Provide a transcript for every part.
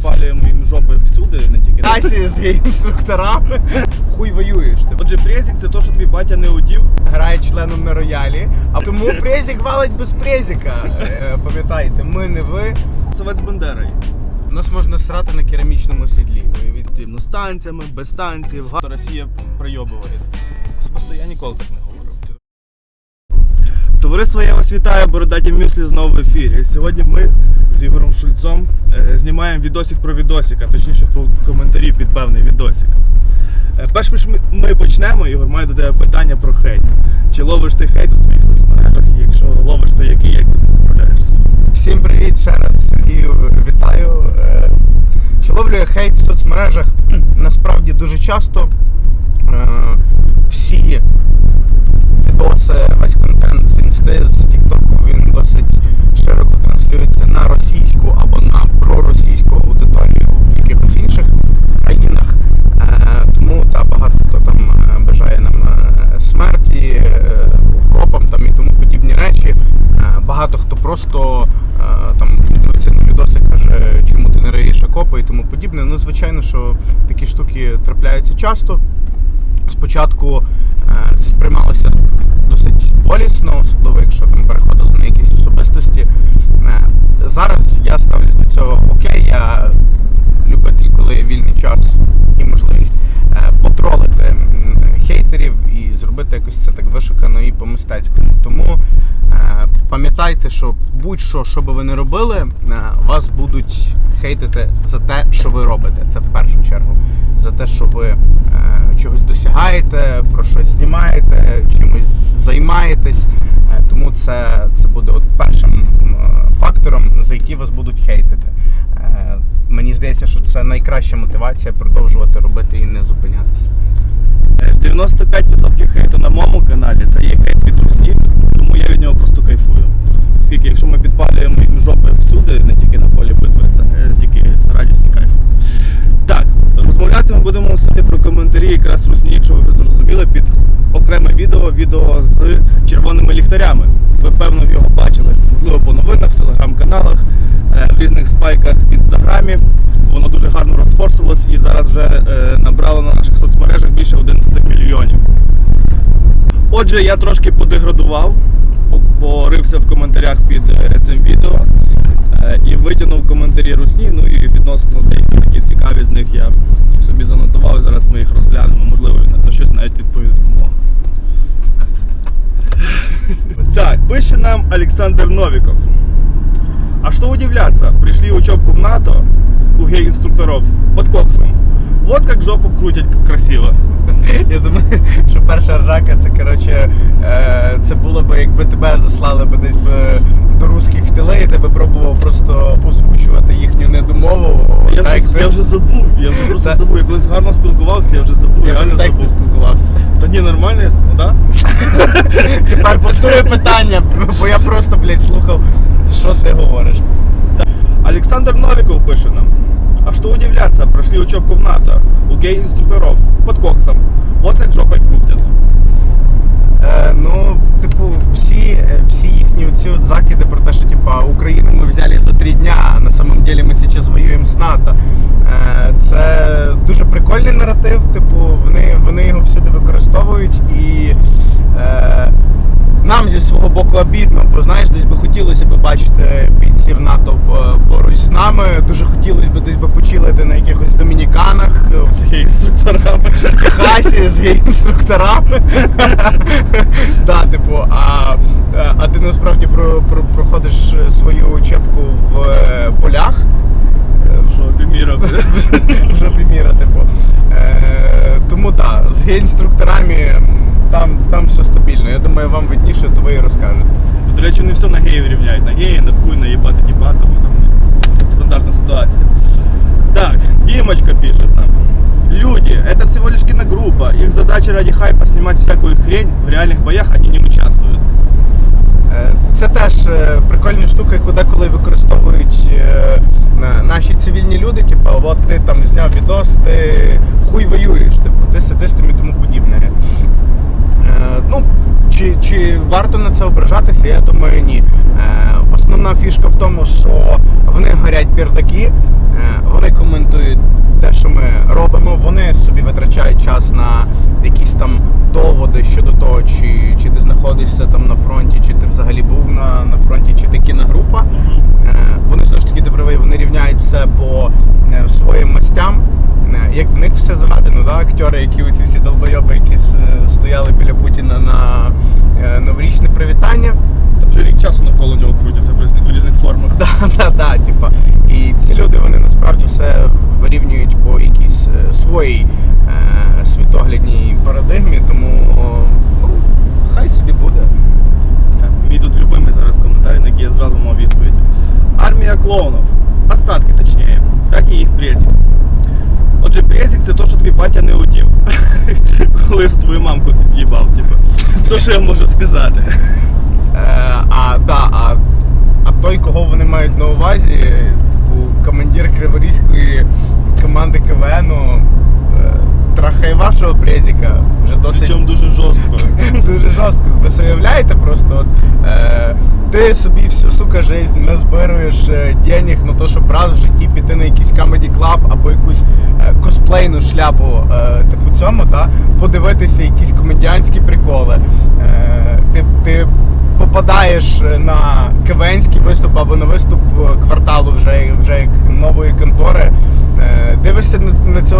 підпалюємо їм жопи всюди, не тільки на Асі з інструкторами. Хуй воюєш ти. Отже, презик це то, що твій батя не одів. Грає членом на роялі. А тому презик валить без презика. Е, Пам'ятайте, ми не ви. Совет з Бандерою. Нас можна срати на керамічному сідлі. Уявіть. Ну, з танцями, без танців. Га- Росія пройобує. Особисто я ніколи так не говорив. Товариство, я вас вітаю, бородаті мюслі знову в ефірі. Сьогодні ми з Ігорем Шульцом е, знімаємо відосик про відосик, а точніше про коментарі під певний відосик. Е, Перш ніж ми- почнемо, Ігор, маю до тебе питання про хейт. Чи ловиш ти хейт у своїх соцмережах? Якщо ловиш, то який як ти справляєшся? Всім привіт ще раз вітаю. Е, Чи ловлю я хейт в соцмережах? Насправді дуже часто всі відоси, весь контент з інсти, з Тіктоку, він досить широко на російську або на проросійську аудиторію в якихось інших країнах. Е, Тому та багато хто там е, бажає нам е, смерті, укропам там і тому подібні речі. Багато хто просто там дивиться на відоси, каже, чому ти не риєш окопи і тому подібне. Ну, звичайно, що такі штуки трапляються часто. Спочатку це сприймалося досить болісно, особливо якщо там переходили на якісь особистості. Е, Зараз я ставлюсь до цього окей. Я любитель, коли є вільний час і можливість е, потролити хейтерів і зробити якось це так вишукано і по-мистецькому. Тому пам'ятайте, що будь-що, що би ви не робили, е, вас будуть хейтити за те, що ви робите. Це в першу чергу. За те, що ви е, чогось досягаєте, про щось знімаєте, чимось займаєтесь. Е, Тому це, це буде от першим фактором, за який вас будуть хейтити. Мені здається, що це найкраща мотивація продовжувати робити і не зупинятися. Е, 95% хейту на моєму каналі це є хейт від русні, тому я від нього просто кайфую. Оскільки якщо ми підпалюємо їм жопи всюди, не тільки на полі битви, це е, тільки радість і кайф. Так, розмовляти ми будемо сьогодні про коментарі якраз русні, якщо ви зрозуміли, під окреме відео, відео з червоними ліхтарями. Ви певно його бачили, можливо, по новинах, в телеграм-каналах, е, в різних спайках в інстаграмі. Воно дуже гарно розфорсилось і зараз вже е, набрало на наших соцмережах більше 11 мільйонів. Отже, я трошки подеградував, порився в коментарях під е, цим відео е, і витягнув коментарі русні. Ну і відносно деякі такі цікаві з них я собі занотував. Зараз ми їх розглянемо. Можливо, на щось навіть відповімо. Так, пише нам Александр Новиков. А что удивляться, пришли учебку в НАТО у гей-инструкторов под коксом. Вот как жопу крутять красиво. Я думаю, що перша ржака це коротше, е, це було б, якби тебе заслали б десь би до русських в тиле, і тебе пробував просто озвучувати їхню недомову. Я так, вже, ти- я вже забув, я вже просто Та- забув. Я колись гарно спілкувався, я вже забув, Я реально так ти спілкувався. Та ні, нормально я спів, да? Тепер повтори питання, бо я просто, блядь, слухав, що ти говориш. Александр Новиков пише нам. А что удивляться, прошли учебку в НАТО у гей-инструкторов под коксом. Вот как жопой крутят. Е, ну, типу, всі, е, всі їхні ці от закиди про те, що типа Україну ми взяли за три дня, а на самом деле ми зараз воюємо з НАТО. Е, це дуже прикольний наратив. Типу, вони, вони його всюди використовують і. Е, нам зі свого боку обідно, бо знаєш, десь би хотілося б бачити бійців НАТО поруч з нами. Дуже хотілося б десь би почилити на якихось домініканах, е, З гей-инструкторами. в Техасі з інструкторами. Да, типу, а, а ти насправді про, про, проходиш свою учебку в е, полях. Що, Піміра, В жопі міра, типу. Е, тому так, з гей-інструкторами там, там все стабільно. Я думаю, вам видніше, то ви і розкажете. До речі, не все на геїв рівняють. На геї, на хуй, на їбати дібати, бо там стандартна ситуація. Так, Димочка пишет нам. Люди, это всего лишь киногруппа. Их задача ради хайпа снимать всякую хрень. В реальных боях они не участвуют. Е, Це теж е, прикольні штуки, яку деколи використовують е, наші цивільні люди. Типу, от ти там зняв відос, ти хуй воюєш, типу, ти сидиш там і тому подібне. Чи, чи варто на це ображатися? Я думаю, ні. Е, Основна фішка в тому, що в них горять пердаки, е, вони коментують те, що ми робимо. Вони собі витрачають час на якісь там доводи щодо того, чи, чи ти знаходишся там на фронті, чи ти взагалі був на, на фронті, чи ти кіногрупа. Е, Вони знову ж таки правий, вони рівняють все по е, своїм мастям. Е, Як в них все заведено, да? актори, які оці всі долбойоби, які стояли біля Путіна на е, новорічне привітання. Там вже рік часу навколо нього крутяться в різних, в різних формах. Да, да, да, типа. І ці люди вони насправді все вирівнюють по якійсь е, своїй е, світоглядній парадигмі, тому ну, хай собі буде. Мій тут любимий зараз коментар, на який я зразу мав відповідь. Армія клоунов. Остатки, точніше. Як і їх презик. Отже, презик це то, що твій батя не удів. Коли з твою мамку їбав, типу. Що я можу сказати. Е, а, да, а, а той, кого вони мають на увазі, типу, командир Криворізької команди КВНу, трахає вашого презика вже досить. Причому дуже жорстко. Дуже жорстко. Ви собі уявляєте просто, от, е, ти собі всю сука жизнь назбируєш е, денег на те, щоб раз в житті піти на якийсь comedy club або якусь е, косплейну шляпу, е, типу цьому, та, подивитися якісь комедіанські приколи. Е, ти, ти попадаєш е, на кивенський виступ або на виступ е, кварталу вже, вже як нової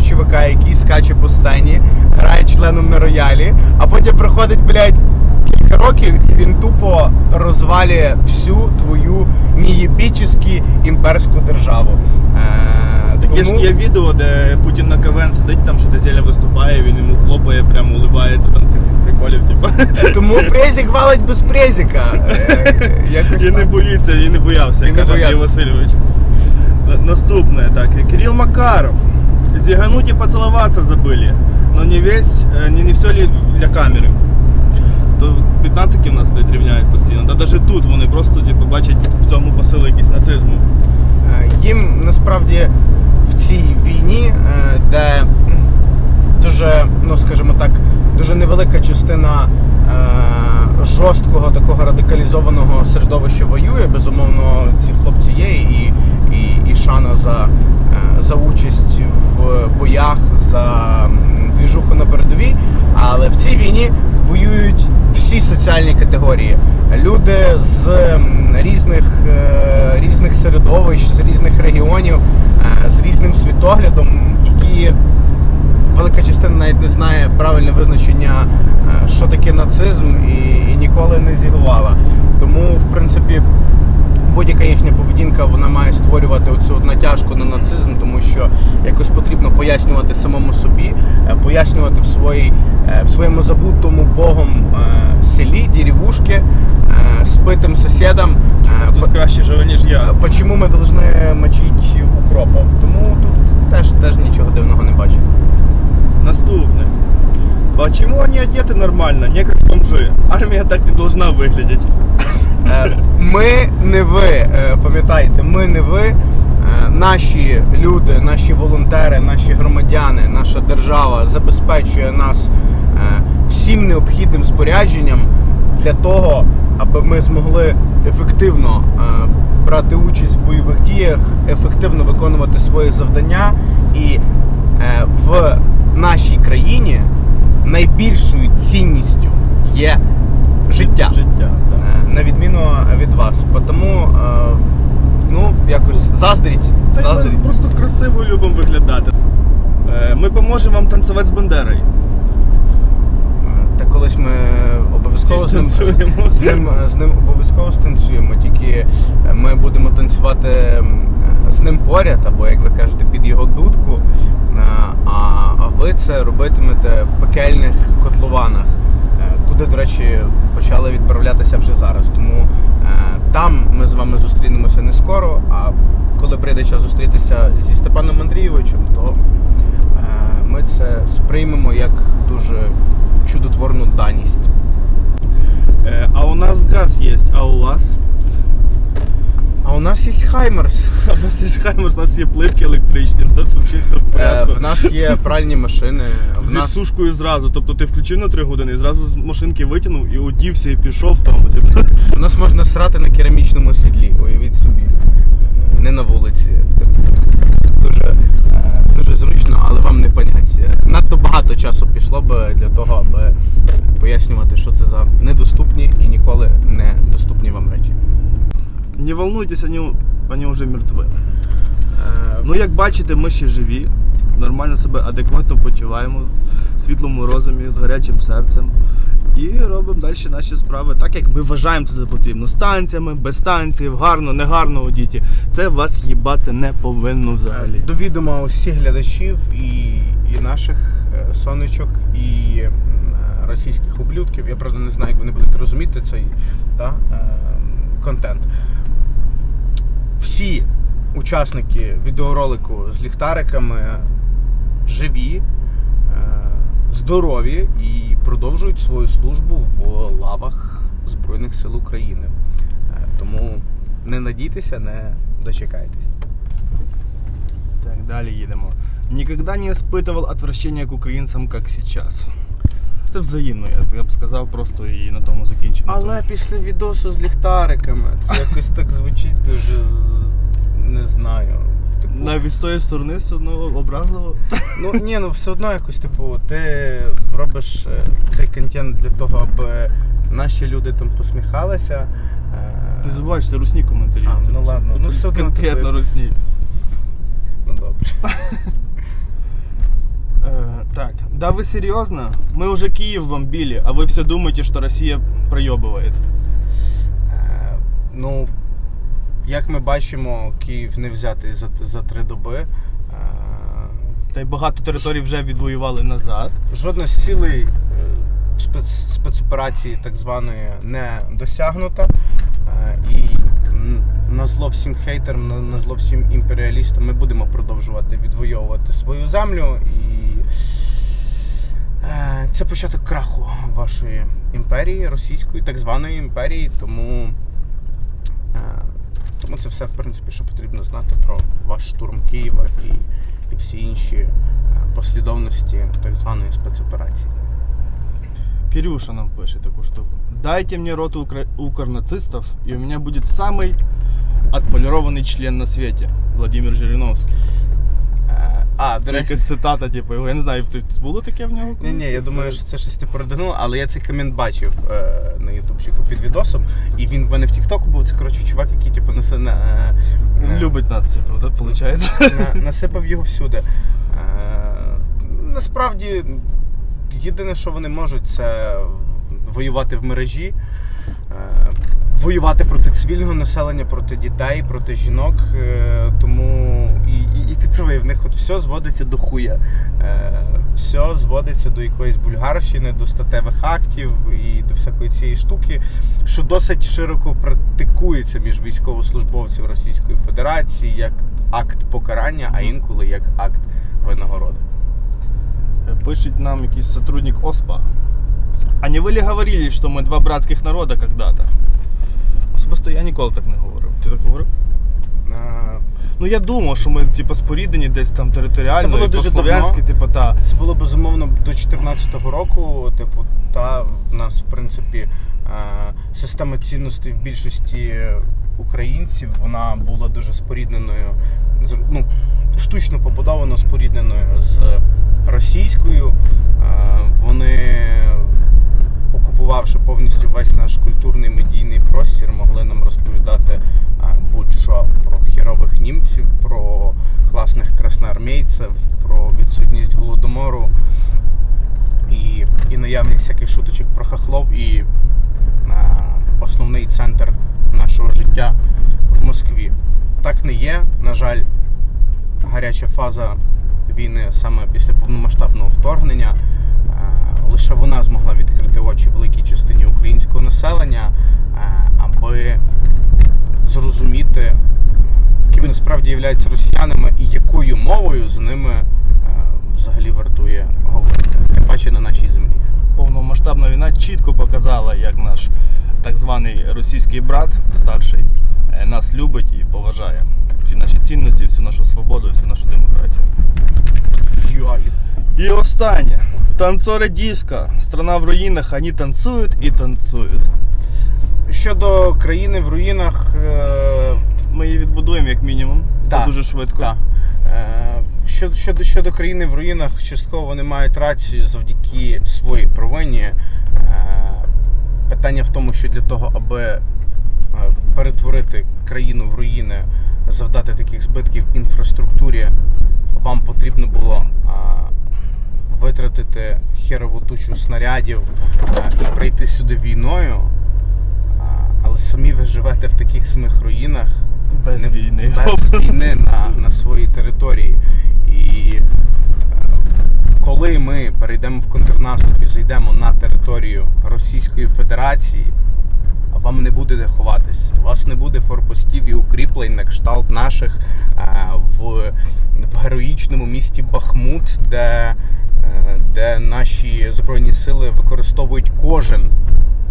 на чувака, який скаче по сцені, грає членом на роялі, а потім проходить, блядь, кілька років, і він тупо розвалює всю твою нієбічську імперську державу. Е, Таке ж є відео, де Путін на КВН сидить, там що Зеля виступає, він йому хлопає, прямо улибається там з тих всіх приколів, типу. Тому презик валить без презика. Е, І не боїться, і не боявся, як каже Андрій. Васильович. Наступне, так, Кирилл Макаров. Зигануть и поцеловаться забыли. Но не весь, э, не, не все ли для камери. То 15 у нас, блядь, постійно. Та навіть тут вони просто типу, бачать в цьому посили якийсь нацизму. Е, Їм насправді в цій війні, е, де дуже, ну скажімо так, дуже невелика частина е, жорсткого такого радикалізованого середовища воює. Безумовно, ці хлопці є і, і, і шана за, е, за участь в боях, за двіжуху на передовій. Але в цій війні воюють всі соціальні категорії. Люди з різних, е, різних середовищ, з різних регіонів, е, з різним світоглядом, які велика частина навіть не знає правильне визначення, е, що таке нацизм, і, і ніколи не зігувала. Тому, в принципі, будь-яка їхня поведінка вона має створювати оцю натяжку на нацизм, тому що якось потрібно пояснювати самому собі, е, пояснювати в, своїй, е, в своєму забутому богом селі, деревушки, е, спитим сусідам. Хтось краще живе, ніж я. по- ми повинні мочити укропов? Тому тут теж, теж нічого дивного не бачу. Наступне. Почему они одеты нормально, не бомжи? Армия так не должна выглядеть. Е, Ми не ви, е, пам'ятайте, ми не ви. Е, Наші люди, наші волонтери, наші громадяни, наша держава забезпечує нас всім необхідним спорядженням для того, аби ми змогли ефективно брати участь в бойових діях, ефективно виконувати свої завдання. І в нашій країні найбільшою цінністю є життя. Життя. да. Е, на відміну від вас. Тому, е, ну, якось заздріть. Та й ми заздріть. просто красиво любимо виглядати. Е, Ми поможемо вам танцювати з Бандерою. Е, Та колись ми обов'язково з ним, з ним з ним обов'язково станцюємо. Тільки е, ми будемо танцювати ним поряд, або як ви кажете, під його дудку. Е, А, а ви це робитимете в пекельних котлованах, е, куди, до речі, почали відправлятися вже зараз. Тому е, там ми з вами зустрінемося не скоро. А коли прийде час зустрітися зі Степаном Андрійовичем, то ми це сприймемо як дуже чудотворну даність. А у нас газ є, а у вас? А у нас є Хаймерс. А у нас є Хаймерс, у нас є плитки електричні, у нас взагалі все в э, порядку. У нас є пральні машини. Зі нас... сушкою зразу. Тобто ти включив на 3 години і зразу з машинки витягнув і одівся і пішов там. Типу. У нас можна срати на керамічному сідлі, уявіть собі. Е, не на вулиці. Типу. Дуже е, дуже зручно, але вам не понять. Е, надто багато часу пішло б для того, аби пояснювати, що це за недоступні і ніколи не доступні вам речі волнуйтесь, вони, вони вже мертві. Е, Ну, як бачите, ми ще живі, нормально себе адекватно почуваємо, світлому розумі, з гарячим серцем. І робимо далі наші справи так, як ми вважаємо це за потрібно. З танцями, без танців, гарно, негарно у діті. Це вас їбати не повинно взагалі. До відома усіх глядачів і, і наших е, сонечок, і е, російських ублюдків. Я правда не знаю, як вони будуть розуміти цей та, е, контент. Всі учасники відеоролику з ліхтариками живі, е, здорові і продовжують свою службу в лавах Збройних сил України. Е, Тому не надійтеся, не дочекайтесь. Так, далі їдемо. Ніколи не испытывал отвращення к українцям, як зараз. Це взаємно, я б сказав, просто і на тому закінчимо. Але після відосу з ліхтариками це якось так звучить дуже не знаю. Типу, навіть з тої сторони все одно образливо. ну ні, ну все одно якось, типу, ти робиш е, цей контент для того, аби наші люди там посміхалися. е, Не забувай, це русні коментарі. А, Це- ну це- ладно, це ну все одно конкретно русні. Ну добре. Э, так, да вы серьезно? Мы уже Киев бомбили, а вы все думаете, что Россия проебывает. Е, Ну, як ми бачимо, Київ не взятий за, за три доби. Е, Та й багато територій вже відвоювали назад. Жодна з цілей е, спец, спецоперації так званої не досягнута. Е, І м, на зло всім хейтерам, на, на зло всім імперіалістам ми будемо продовжувати відвоювати свою землю. І е, це початок краху вашої імперії, російської, так званої імперії. Тому, е, тому це все, в принципі, що потрібно знати про ваш штурм Києва і, і всі інші е, послідовності так званої спецоперації. Кирюша нам пише таку штуку. Дайте мне роту укра... укрнацистов, и у меня будет самый отполированный член на свете. Владимир Жириновський. Е, А, до Це речі, якась цитата, типу, його. я не знаю, тут було таке в нього? ні, ні, я думаю, що це щось типу родину, але я цей комент бачив е, на ютубчику під відосом, і він в мене в Тіктоку був. Це коротше чувак, який типу насе, на, е, е, любить нас, типу, да, виходить? на, насипав його всюди. Е, насправді, єдине, що вони можуть, це воювати в мережі, е, воювати проти цивільного населення, проти дітей, проти жінок. Е, тому і, і, і ти правий, в них от все зводиться до хуя. Е, все зводиться до якоїсь бульгарщини, до статевих актів і до всякої цієї штуки, що досить широко практикується між військовослужбовців Російської Федерації як акт покарання, а інколи як акт винагороди. Пишет нам якийсь сотрудник ОСПА. А не ви ли говорили, що ми два братських народа когда-то? Особисто я ніколи так не говорив. Ти так говорив? Е, Ну я думав, що ми типу, споріднені десь там територіально, Це було і дуже по-слов'янськи, типу, та. Це було безумовно до 2014 року. Типу, та в нас, в принципі, е, система цінностей в більшості українців вона була дуже спорідненою, з- ну, штучно побудовано спорідненою з російською. Е, Вони, окупувавши повністю весь наш культурний медійний простір, могли нам розповідати е, будь-що про хірових німців, про класних красноармійців, про відсутність голодомору і, і наявність всяких шуточок про хахлов і е, основний центр нашого життя в Москві. Так не є. На жаль, гаряча фаза війни саме після повномасштабного вторгнення. е, Лише вона змогла відкрити очі великій частині українського населення, е, аби зрозуміти, ким насправді являються росіянами і якою мовою з ними е, взагалі вартує говорити, тим паче на нашій землі. Повномасштабна війна чітко показала, як наш так званий російський брат старший е, нас любить і поважає. Всі наші цінності, всю нашу свободу, всю нашу демократію. І останнє. Танцори диска. Страна в руїнах, вони танцюють і танцюють. Щодо країни в руїнах, е, Ми її відбудуємо як мінімум. Це Так, дуже швидко. Так. Е, Щодо, щодо, щодо країни в руїнах, частково вони мають рацію завдяки своїй провині. Е, Питання в тому, що для того, аби е, перетворити країну в руїни, завдати таких збитків інфраструктурі, вам потрібно було витратити херову тучу снарядів е, і прийти сюди війною. Але самі ви живете в таких самих руїнах Без не- війни. без війни на, на своїй території. І е, коли ми перейдемо в контрнаступ і зайдемо на територію Російської Федерації, вам не буде де ховатись. У вас не буде форпостів і укріплень на кшталт наших е, в, в героїчному місті Бахмут, де, де наші збройні сили використовують кожен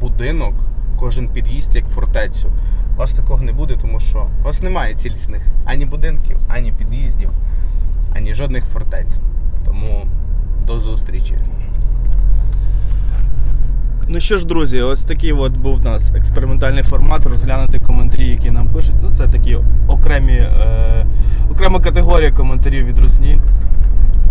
будинок, кожен під'їзд як фортецю. У вас такого не буде, тому що у вас немає цілісних ані будинків, ані під'їздів, ані жодних фортець. Тому до зустрічі. Ну що ж, друзі, ось такий от був у нас експериментальний формат. Розглянути коментарі, які нам пишуть. Ну, це такі окремі, е, окрема категорія коментарів від Русні.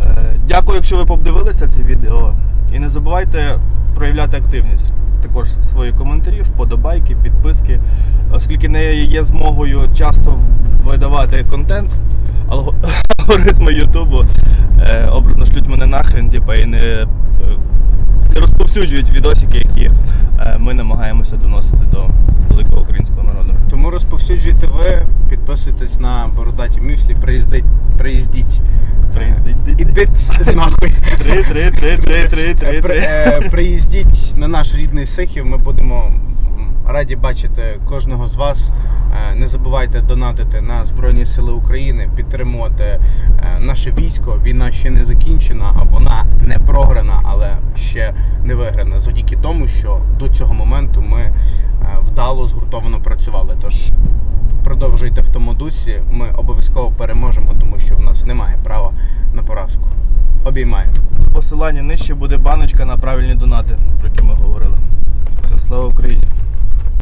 Е, дякую, якщо ви подивилися це відео. І не забувайте проявляти активність. Також свої коментарі, вподобайки, підписки. Оскільки не є змогою часто видавати контент, алгоритми Ютубу е, образно шлють мене нахрен, типа, і не. е, розповсюджують відосики, які ми намагаємося доносити до великого українського народу. Тому розповсюджуйте ви, підписуйтесь на бородаті мюслі, приїздіть, приїздіть. Приїздіть. Ідіть нахуй. Три, три, три, три, три, три, три. е, Приїздіть на наш рідний Сихів. Ми будемо раді бачити кожного з вас. Е, Не забувайте донатити на Збройні Сили України, підтримувати е, наше військо. Війна ще не закінчена, а вона не програна, але ще не виграна. Завдяки тому, що до цього моменту ми е, вдало згуртовано працювали. Тож продовжуйте в тому дусі. Ми обов'язково переможемо, тому що в нас немає права на поразку. Обіймаю. В посиланні нижче буде баночка на правильні донати, про які ми говорили. Все, слава Україні!